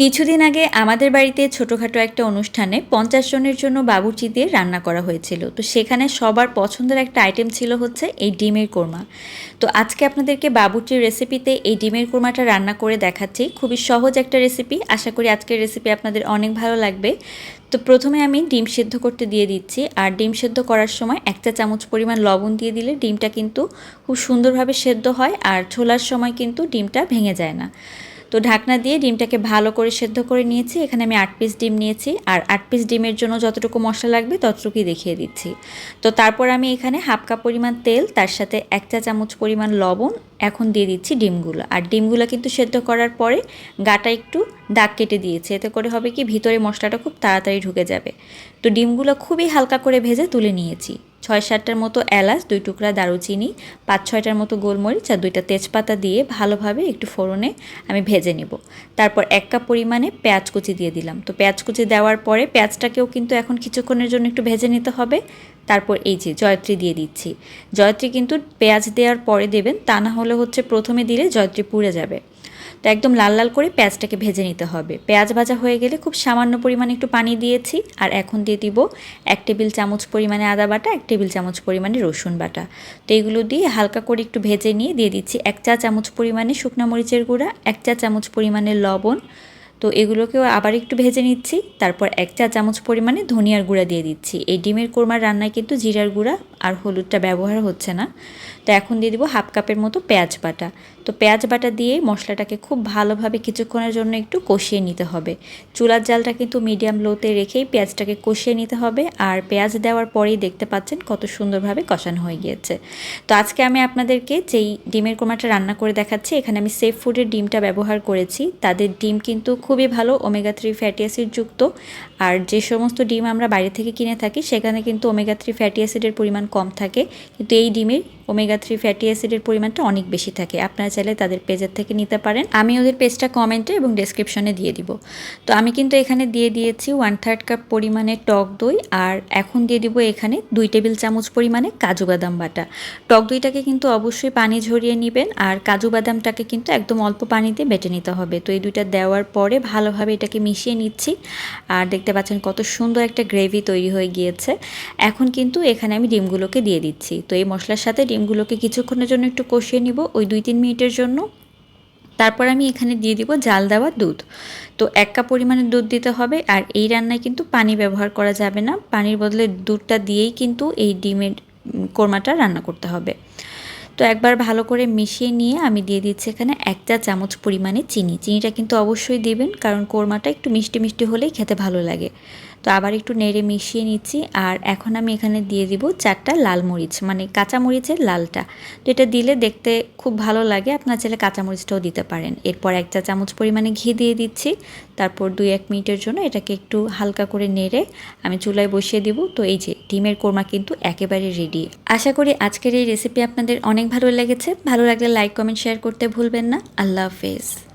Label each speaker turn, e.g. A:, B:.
A: কিছুদিন আগে আমাদের বাড়িতে ছোটোখাটো একটা অনুষ্ঠানে পঞ্চাশ জনের জন্য বাবুর্চি দিয়ে রান্না করা হয়েছিল। তো সেখানে সবার পছন্দের একটা আইটেম ছিল হচ্ছে এই ডিমের কোরমা। তো আজকে আপনাদেরকে বাবুর্চির রেসিপিতে এই ডিমের কোরমাটা রান্না করে দেখাচ্ছি। খুবই সহজ একটা রেসিপি আশা করি আজকের রেসিপি আপনাদের অনেক ভালো লাগবে। তো প্রথমে আমি ডিম সেদ্ধ করতে দিয়ে দিচ্ছি। আর ডিম সেদ্ধ করার সময় একটা চামচ পরিমাণ লবণ দিয়ে দিলে ডিমটা কিন্তু খুব সুন্দরভাবে সেদ্ধ হয়। আর ছোলার সময় কিন্তু ডিমটা ভেঙে যায় না। তো ঢাকনা দিয়ে ডিমটাকে ভালো করে সেদ্ধ করে নিয়েছি। এখানে আমি আট পিস ডিম নিয়েছি আর আট পিস ডিমের জন্য যতটুকু মশলা লাগবে ততটুকুই দেখিয়ে দিচ্ছি। তো তারপর আমি এখানে হাফ কাপ পরিমাণ তেল, তার সাথে এক চা চামচ পরিমাণ লবণ এখন দিয়ে দিচ্ছি ডিমগুলো। আর ডিমগুলো কিন্তু সেদ্ধ করার পরে গাটা একটু দাগ কেটে দিয়েছে। এতে করে হবে কি ভিতরে মশলাটা খুব তাড়াতাড়ি ঢুকে যাবে। তো ডিমগুলো খুবই হালকা করে ভেজে তুলে নিয়েছি। ছয় সাতটার মতো এলাচ, দুই টুকরা দারুচিনি পাঁচ ছয়টার মতো গোলমরিচ আর দুইটা তেজপাতা দিয়ে ভালোভাবে একটু ফোড়নে আমি ভেজে নিব। তারপর এক কাপ পরিমাণে পেঁয়াজ কুচি দিয়ে দিলাম। তো পেঁয়াজ কুচি দেওয়ার পরে পেঁয়াজটাকেও কিন্তু এখন কিছুক্ষণের জন্য একটু ভেজে নিতে হবে। তারপর এই যে জয়ত্রী দিয়ে দিচ্ছি। জয়ত্রী কিন্তু পেঁয়াজ দেওয়ার পরে দেবেন, তা না হলে হচ্ছে প্রথমে দিলে জয়ত্রী পুড়ে যাবে। তো একদম লাল লাল করে পেঁয়াজটাকে ভেজে নিতে হবে। পেঁয়াজ ভাজা হয়ে গেলে খুব সামান্য পরিমাণে একটু পানি দিয়েছি আর এখন দিয়ে দিব এক টেবিল চামচ পরিমাণে আদা বাটা, এক টেবিল চামচ পরিমাণে রসুন বাটা। তো এগুলো দিয়ে হালকা করে একটু ভেজে নিয়ে দিয়ে দিচ্ছি এক চা চামচ পরিমাণে শুকনো মরিচের গুঁড়া, এক চা চামচ পরিমাণে লবণ তো এগুলোকেও আবার একটু ভেজে নিচ্ছি। তারপর এক চা চামচ পরিমাণে ধনিয়ার গুঁড়া দিয়ে দিচ্ছি। এই ডিমের কোরমার রান্নায় কিন্তু জিরার গুঁড়া আর হলুদটা ব্যবহার হচ্ছে না। তো এখন দিয়ে দিব হাফ কাপের মতো পেঁয়াজ বাটা। তো পেঁয়াজ বাটা দিয়ে মশলাটাকে খুব ভালোভাবে কিছুক্ষণের জন্য একটু কষিয়ে নিতে হবে। চুলার জালটা কিন্তু মিডিয়াম লোতে রেখেই পেঁয়াজটাকে কষিয়ে নিতে হবে। আর পেঁয়াজ দেওয়ার পরেই দেখতে পাচ্ছেন কত সুন্দরভাবে কষানো হয়ে গিয়েছে। তো আজকে আমি আপনাদেরকে যেই ডিমের কোরমাটা রান্না করে দেখাচ্ছি, এখানে আমি সেফ ফুডের ডিমটা ব্যবহার করেছি। তাদের ডিম কিন্তু খুবই ভালো ওমেগা থ্রি ফ্যাটি অ্যাসিড যুক্ত। আর যে সমস্ত ডিম আমরা বাইরে থেকে কিনে থাকি, সেখানে কিন্তু ওমেগা থ্রি ফ্যাটি অ্যাসিডের পরিমাণ কম থাকে। কিন্তু এই ডিমের ওমেগা থ্রি ফ্যাটি অ্যাসিডের পরিমাণটা অনেক বেশি থাকে। আপনারা চাইলে তাদের পেজের থেকে নিতে পারেন। আমি ওদের পেজটা কমেন্টে এবং ডেসক্রিপশনে দিয়ে দিব। তো আমি কিন্তু এখানে দিয়ে দিয়েছি ওয়ান থার্ড কাপ পরিমাণে টক দই আর এখন দিয়ে দিব এখানে দুই টেবিল চামচ পরিমাণে কাজু বাদাম বাটা। টক দইটাকে কিন্তু অবশ্যই পানি ঝরিয়ে নেবেন আর কাজু বাদামটাকে কিন্তু একদম অল্প পানিতে বেটে নিতে হবে। তো এই দুইটা দেওয়ার পরে ভালোভাবে এটাকে মিশিয়ে নিচ্ছি আর দেখতে পাচ্ছেন কত সুন্দর একটা গ্রেভি তৈরি হয়ে গিয়েছে। এখন কিন্তু এখানে আমি ডিমগুলোকে দিয়ে দিচ্ছি। তো এই মশলার সাথে ডিমগুলোকে কিছুক্ষণের জন্য একটু কষিয়ে নিব, ওই দুই তিন মিনিটের জন্য। তারপর আমি এখানে দিয়ে দিব জাল দেওয়া দুধ। তো এক কাপ পরিমাণে দুধ দিতে হবে, আর এই রান্নায় কিন্তু পানি ব্যবহার করা যাবে না। পানির বদলে দুধটা দিয়েই কিন্তু এই ডিমের কোরমাটা রান্না করতে হবে। তো একবার ভালো করে মিশিয়ে নিয়ে আমি দিয়ে দিচ্ছি এখানে এক চা চামচ পরিমাণে চিনি। চিনিটা কিন্তু অবশ্যই দেবেন, কারণ কোরমাটা একটু মিষ্টি মিষ্টি হলেই খেতে ভালো লাগে। তো আবার একটু নেড়ে মিশিয়ে নিচ্ছি আর এখন আমি এখানে দিয়ে দিব চারটা লাল মরিচ মানে কাঁচা মরিচের লালটা। তো এটা দিলে দেখতে খুব ভালো লাগে, আপনার চাইলে কাঁচা মরিচটাও দিতে পারেন। এরপর এক চা চামচ পরিমাণে ঘি দিয়ে দিচ্ছি, তারপর দুই এক মিনিটের জন্য এটাকে একটু হালকা করে নেড়ে আমি চুলায় বসিয়ে দিব। তো এই যে ডিমের কোরমা কিন্তু একেবারে রেডি আশা করি আজকের এই রেসিপি আপনাদের অনেক ভালো লেগেছে। ভালো লাগলে লাইক কমেন্ট শেয়ার করতে ভুলবেন না। আল্লাহ হাফেজ।